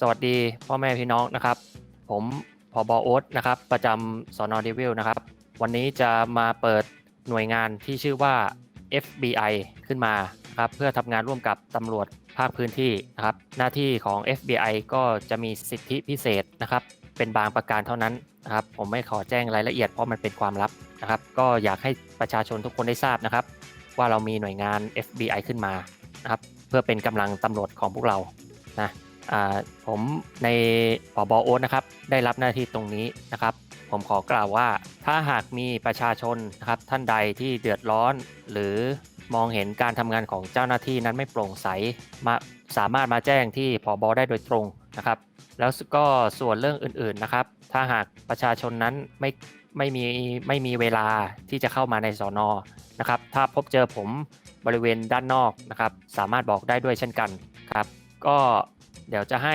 สวัสดีพ่อแม่พี่น้องนะครับ ผมพอบอโอ๊ตนะครับ ประจำสอนอเดวิลนะครับ วันนี้จะมาเปิดหน่วยงานที่ชื่อว่า FBI ขึ้นมาครับเพื่อทำงานร่วมกับตำรวจภาคพื้นที่นะครับหน้าที่ของ FBI ก็จะมีสิทธิพิเศษนะครับ เป็นบางประการเท่านั้นนะครับ ผมไม่ขอแจ้งรายละเอียดเพราะมันเป็นความลับนะครับ ก็อยากให้ประชาชนทุกคนได้ทราบนะครับ ว่าเรามีหน่วยงาน FBI ขึ้นมานะครับ เพื่อเป็นกำลังตำรวจของพวกเรานะ ผมในผบโอ๊ตนะครับ ได้รับหน้าที่ตรงนี้นะครับ ผมขอกล่าวว่า ถ้าหากมีประชาชนนะครับท่านใดที่เดือดร้อน หรือมองเห็นการทำงานของเจ้าหน้าที่นั้นไม่โปร่งใสมาสามารถมาแจ้งที่ผบได้โดยตรงนะครับ แล้วก็ส่วนเรื่องอื่นๆนะครับ ถ้าหากประชาชนนั้นไม่ไม่มีไม่มีเวลาที่จะเข้ามาในสอนอนะครับ ถ้าพบเจอผมบริเวณด้านนอกนะครับ สามารถบอกได้ด้วยเช่นกันครับ ก็ เดี๋ยวจะให้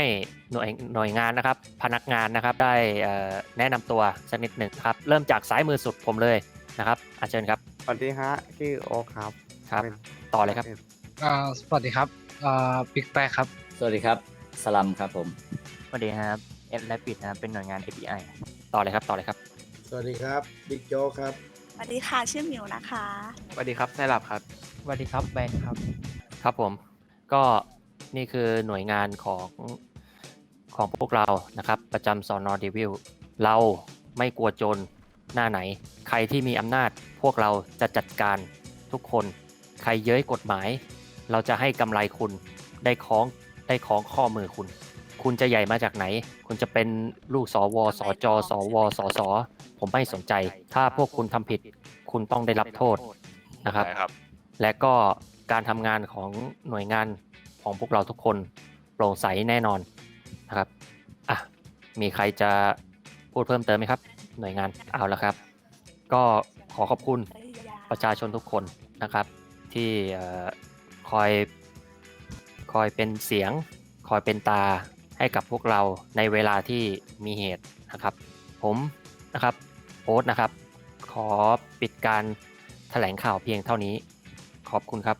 หน่วยหน่วยงานนะครับ พนักงานนะครับได้เอ่อแนะนำตัวสักนิดหนึ่งครับ เริ่มจากซ้ายมือสุดผมเลยนะครับอาเชิญครับสวัสดีฮะชื่อโอ๊คครับครับเป็นต่อเลยครับอ่าสวัสดีครับอ่าบิ๊กแปครับ สวัสดีครับสลัมครับผมสวัสดีครับเอ็ดและปิดนะครับเป็นหน่วยงาน API ต่อเลยครับต่อเลยครับ สวัสดีครับบิ๊กโจ๊กครับสวัสดีค่ะชื่อหมิวนะคะสวัสดีครับไซรัปครับสวัสดีครับแบงค์ครับ ครับผม ก็ นี่คือหน่วยงานของของพวกเรานะครับ ประจำสอนอเดวิลเราไม่กลัวโจรหน้าไหน ใครที่มีอำนาจพวกเราจะจัดการทุกคน ใครเย้ยกฎหมาย เราจะให้กำไรคุณได้คล้องได้คล้องข้อมือคุณ คุณจะใหญ่มาจากไหน คุณจะเป็นลูกสวสจสวสสผมไม่สนใจ ถ้าพวกคุณทำผิด คุณต้องได้รับโทษนะครับ และก็การทำงานของหน่วยงาน ของพวกเราทุกคนโปร่งใสแน่นอนนะครับอะมีใครจะพูดเพิ่มเติมไหมครับ หน่วยงานเอาละครับ ก็ขอขอบคุณประชาชนทุกคนนะครับ ที่คอยคอยเป็นเสียง คอยเป็นตาให้กับพวกเราในเวลาที่มีเหตุนะครับ ผมนะครับโอ๊ตนะครับ ขอปิดการแถลงข่าวเพียงเท่านี้ ขอบคุณครับ